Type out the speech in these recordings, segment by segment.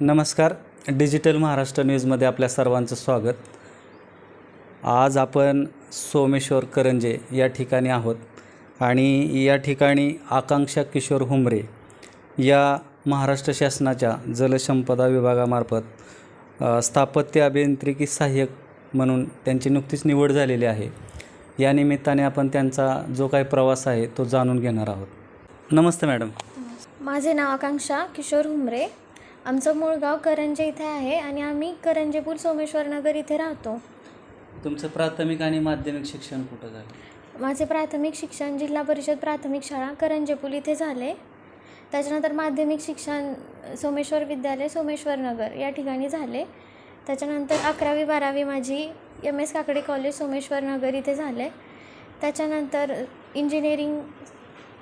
नमस्कार. डिजिटल महाराष्ट्र न्यूजमध्ये आपल्या सर्वांचं स्वागत. आज आपण सोमेश्वर करंजे या ठिकाणी आहोत आणि या ठिकाणी आकांक्षा किशोर हुमरे या महाराष्ट्र शासनाच्या जलसंपदा विभागामार्फत स्थापत्य अभियांत्रिकी सहाय्यक म्हणून त्यांची नुकतीच निवड झालेली आहे. या निमित्ताने आपण त्यांचा जो काही प्रवास आहे तो जाणून घेणार आहोत. नमस्ते मॅडम. माझे नाव आकांक्षा किशोर हुमरे आमचं मूळ गाव करंजे इथे आहे आणि आम्ही करंजेपूर सोमेश्वर नगर इथे राहतो. तुमचं प्राथमिक आणि माध्यमिक शिक्षण कुठं झालं? माझे प्राथमिक शिक्षण जिल्हा परिषद प्राथमिक शाळा करंजेपूल इथे झाले. त्याच्यानंतर माध्यमिक शिक्षण सोमेश्वर विद्यालय सोमेश्वर नगर या ठिकाणी झाले. त्याच्यानंतर अकरावी बारावी माझी M S Kakade college Someshwar Nagar इथे झाले. त्याच्यानंतर इंजिनिअरिंग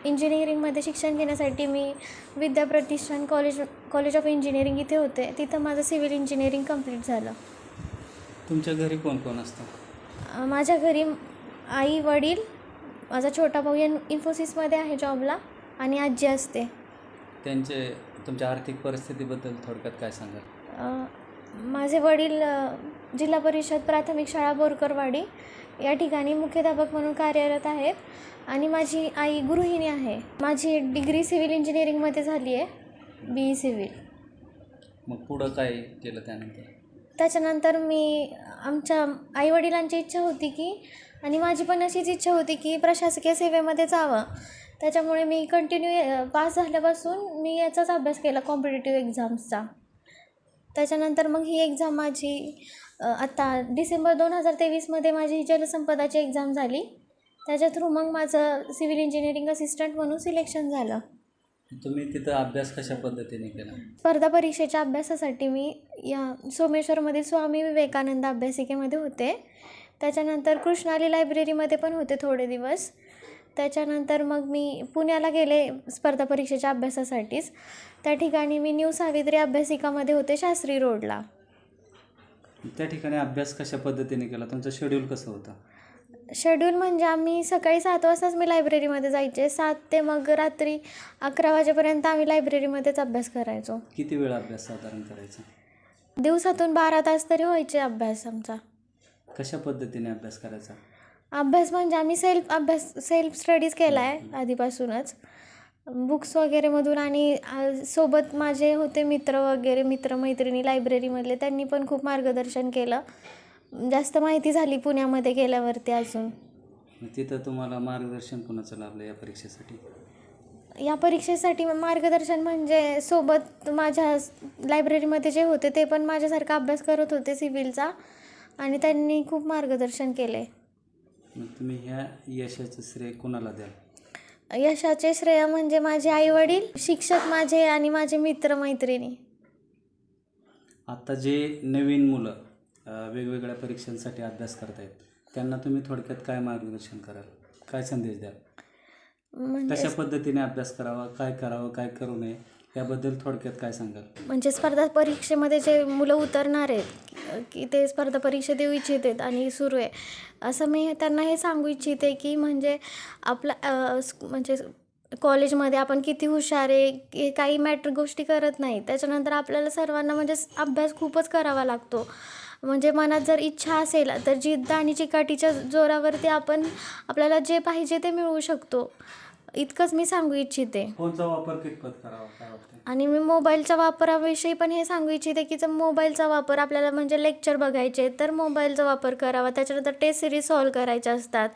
इंजिनिअरिंगमध्ये शिक्षण घेण्यासाठी मी Vidya Pratishthan college college of engineering इथे होते. तिथं माझं सिव्हिल इंजिनिअरिंग कंप्लीट झालं. तुमच्या घरी कोण कोण असतं? माझ्या घरी आई वडील माझा छोटा भाऊ या इन्फोसिसमध्ये आहे जॉबला आणि आजी असते. त्यांचे तुमच्या आर्थिक परिस्थितीबद्दल थोडक्यात काय सांगाल? माझे वडील जिल्हा परिषद प्राथमिक शाळा बोरकरवाडी या ठिकाणी मुख्याध्यापक म्हणून कार्यरत आहेत आणि माझी आई गृहिणी आहे. माझी डिग्री सिव्हिल इंजिनिअरिंगमध्ये झाली आहे बी ई सिव्हिल. मग पुढं काय केलं त्यानंतर? त्याच्यानंतर मी आमच्या आईवडिलांची इच्छा होती की आणि माझी पण अशीच इच्छा होती की प्रशासकीय सेवेमध्ये जावं. त्याच्यामुळे मी कंटिन्यू पास झाल्यापासून मी याचाच अभ्यास केला कॉम्पिटेटिव्ह एक्झाम्सचा. त्याच्यानंतर मग ही एक्झाम माझी आत्ता डिसेंबर दोन हजार तेवीसमध्ये माझी ही जलसंपदाची एक्झाम झाली. त्याच्या थ्रू मग माझं सिव्हिल इंजिनिअरिंग असिस्टंट म्हणून सिलेक्शन झालं. तुम्ही तिथं अभ्यास कशा पद्धतीने केला? स्पर्धा परीक्षेच्या अभ्यासासाठी मी या सोमेश्वरमधील स्वामी विवेकानंद अभ्यासिकेमध्ये होते. त्याच्यानंतर कृष्णाली लायब्ररीमध्ये पण होते थोडे दिवस. त्याच्यानंतर मग मी पुण्याला गेले स्पर्धा परीक्षेच्या अभ्यासासाठीच. त्या ठिकाणी मी न्यू सावित्री अभ्यासिकामध्ये होते शास्त्री रोडला. त्या ठिकाणी अभ्यास कशा पद्धतीने केला? तुमचं शेड्यूल कसं होतं? शेड्यूल म्हणजे आम्ही सकाळी सात वाजताच मी लायब्ररीमध्ये जायचे. सात ते मग रात्री अकरा वाजेपर्यंत आम्ही लायब्ररीमध्येच अभ्यास करायचो. किती वेळ अभ्यास साधारण करायचा? दिवसातून बारा तास तरी व्हायचे अभ्यास आमचा. कशा पद्धतीने अभ्यास करायचा? अभ्यास म्हणजे आम्ही सेल्फ अभ्यास सेल्फ स्टडीज केला आहे आधीपासूनच बुक्स वगैरेमधून आणि सोबत माझे होते मित्र वगैरे मित्रमैत्रिणी लायब्ररीमधले त्यांनी पण खूप मार्गदर्शन केलं. जास्त माहिती झाली पुण्यामध्ये गेल्यावरती अजून. तिथं तुम्हाला मार्गदर्शन कोणाचं लाभलं या परीक्षेसाठी? या परीक्षेसाठी मार्गदर्शन म्हणजे सोबत माझ्या लायब्ररीमध्ये जे होते ते पण माझ्यासारखा अभ्यास करत होते सिव्हिलचा. आणि त्यांनी खूप मार्गदर्शन केले मग तुम्ही ह्या यशाचं श्रेय कोणाला द्याल? यशाचे श्रेय म्हणजे माझे आईवडील शिक्षक माझे आणि माझे मित्रमैत्रिणी. आत्ता जे नवीन मुलं अ, वेगवेगळ्या परीक्षांसाठी अभ्यास करतायत त्यांना तुम्ही थोडक्यात काय मार्गदर्शन कराल? काय संदेश द्याल? म्हणजे कशा पद्धतीने अभ्यास करावा काय करावं काय करू नये? याबद्दल थोडक्यात काय सांगाल? म्हणजे स्पर्धा परीक्षेमध्ये जे मुलं उतरणार आहेत की ते स्पर्धा परीक्षा देऊ इच्छित आहेत आणि सुरू आहे असं मी त्यांना हे सांगू इच्छिते की म्हणजे आपला म्हणजे कॉलेजमध्ये आपण किती हुशार आहे हे काही मॅटर गोष्टी करत नाही त्याच्यानंतर आपल्याला सर्वांना म्हणजे स- अभ्यास खूपच करावा लागतो. म्हणजे मनात जर इच्छा असेल तर जिद्द आणि चिकाटीच्या जोरावरती आपण आपल्याला जे पाहिजे ते मिळवू शकतो. इतकंच मी सांगू इच्छिते. फोनचा वापर कितपत करावा काय वाटतं आणि मी मोबाईलच्या वापराविषयी पण हे सांगू इच्छिते की जर मोबाईलचा वापर आपल्याला म्हणजे लेक्चर बघायचे तर मोबाईलचा वापर करावा. त्याच्यानंतर टेस्ट सिरीज सॉल्व करायच्या असतात.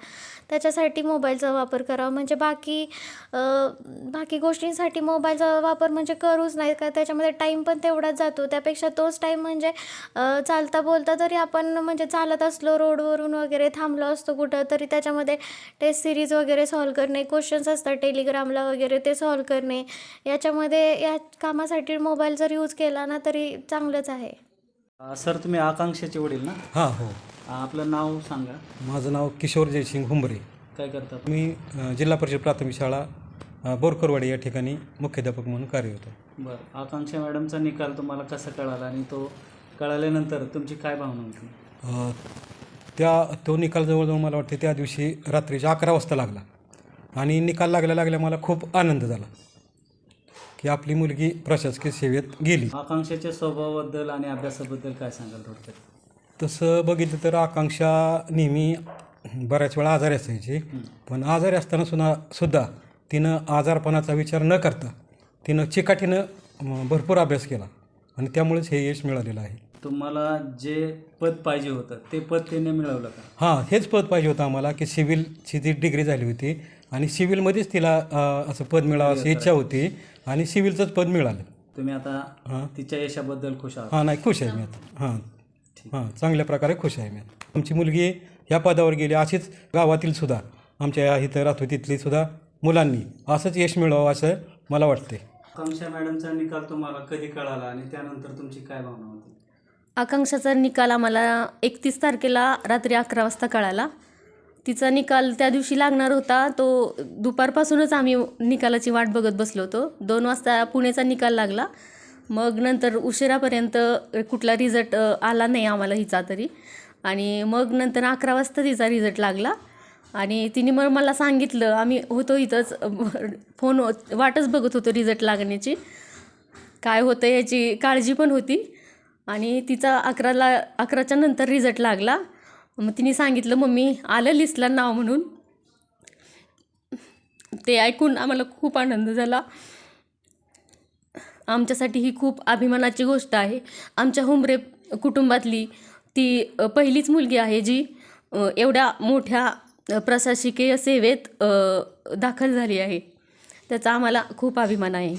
त्याच्यासाठी मोबाईलचा वापर करावा. म्हणजे बाकी बाकी गोष्टींसाठी मोबाईलचा वापर म्हणजे करूच नाही. का त्याच्यामध्ये टाईम पण तेवढाच जातो. त्यापेक्षा तोच टाईम म्हणजे चालता बोलता तरी आपण म्हणजे चालत असलो रोडवरून वगैरे थांबलो असतो कुठं तरी त्याच्यामध्ये टेस्ट सिरीज वगैरे सॉल्व करणे क्वेश्चन्स असतात. टेलिग्रामला वगैरे ते सॉल्व करणे याच्यामध्ये या कामासाठी मोबाईल जर यूज केला ना तरी चांगलंच आहे. सर तुम्ही आकांक्षाचे वडील ना? हां हो. आपलं नाव सांगा. माझं नाव किशोर जयसिंग हुंबरे. काय करतात मी जिल्हा परिषद प्राथमिक शाळा बोरकरवाडी या ठिकाणी मुख्याध्यापक म्हणून कार्यरत आहे बरं. आकांक्षा मॅडमचा निकाल तुम्हाला कसा कळाला आणि तो कळाल्यानंतर तुमची काय भावना होती? त्या तो निकाल जवळजवळ मला वाटते त्या दिवशी रात्रीच्या अकरा वाजता लागला. आणि निकाल लागल्या लागल्या मला खूप आनंद झाला की आपली मुलगी प्रशासकीय सेवेत गेली. आकांक्षाच्या स्वभावाबद्दल आणि अभ्यासाबद्दल काय सांगाल थोडक्यात? तसं बघितलं तर आकांक्षा नेहमी बऱ्याच वेळा आजारी असायची. पण आजारी असताना सुद्धा सुद्धा तिनं आजारपणाचा विचार न करता तिनं चिकाटीनं अं, भरपूर अभ्यास केला. आणि त्यामुळेच हे यश मिळालेलं आहे. तुम्हाला जे पद पाहिजे होतं ते पद त्याने मिळवलं का? हां हेच पद पाहिजे होतं आम्हाला की सिव्हिलची जी डिग्री झाली होती आणि सिव्हिलमध्येच तिला अं, असं पद मिळावं अशी इच्छा होती. आणि सिव्हिलचंच पद मिळालं. तुम्ही आता हां? तिच्या यशाबद्दल खुश आहात. हां नाही खुश आहे मी आता. हां. हां चांगल्या प्रकारे खुश आहे मी आता. आमची मुलगी ह्या पदावर गेली अशीच गावातील सुद्धा आमच्या इथं राहतो तिथली सुद्धा मुलांनी असंच यश मिळवावं असं मला वाटते आकांक्षा मॅडमचा निकाल तुम्हाला कधी कळाला आणि त्यानंतर तुमची काय भावना होती? आकांक्षाचा निकाल आम्हाला एकतीस तारखेला रात्री अकरा वाजता कळाला. तिचा निकाल त्या दिवशी लागणार होता. तो दुपारपासूनच आम्ही निकालाची वाट बघत बसलो होतो. दोन वाजता पुणेचा निकाल लागला. मग नंतर उशिरापर्यंत कुठला रिझल्ट आला नाही आम्हाला हिचा तरी. आणि मग नंतर अकरा वाजता तिचा रिझल्ट लागला. आणि तिने मग मला सांगितलं आम्ही होतो इथंच फोन वाटच बघत होतो रिझल्ट लागण्याची. काय होतं याची काळजी पण होती. आणि तिचा अकराला अकराच्या नंतर रिझल्ट लागला. मग तिने सांगितलं मम्मी आलं लिस्टला नाव म्हणून. ते ऐकून आम्हाला खूप आनंद झाला. आमच्यासाठी ही खूप अभिमानाची गोष्ट आहे. आमच्या हुमरे कुटुंबातली ती पहिलीच मुलगी आहे जी एवढ्या मोठ्या प्रशासकीय सेवेत दाखल झाली आहे. त्याचा आम्हाला खूप अभिमान आहे.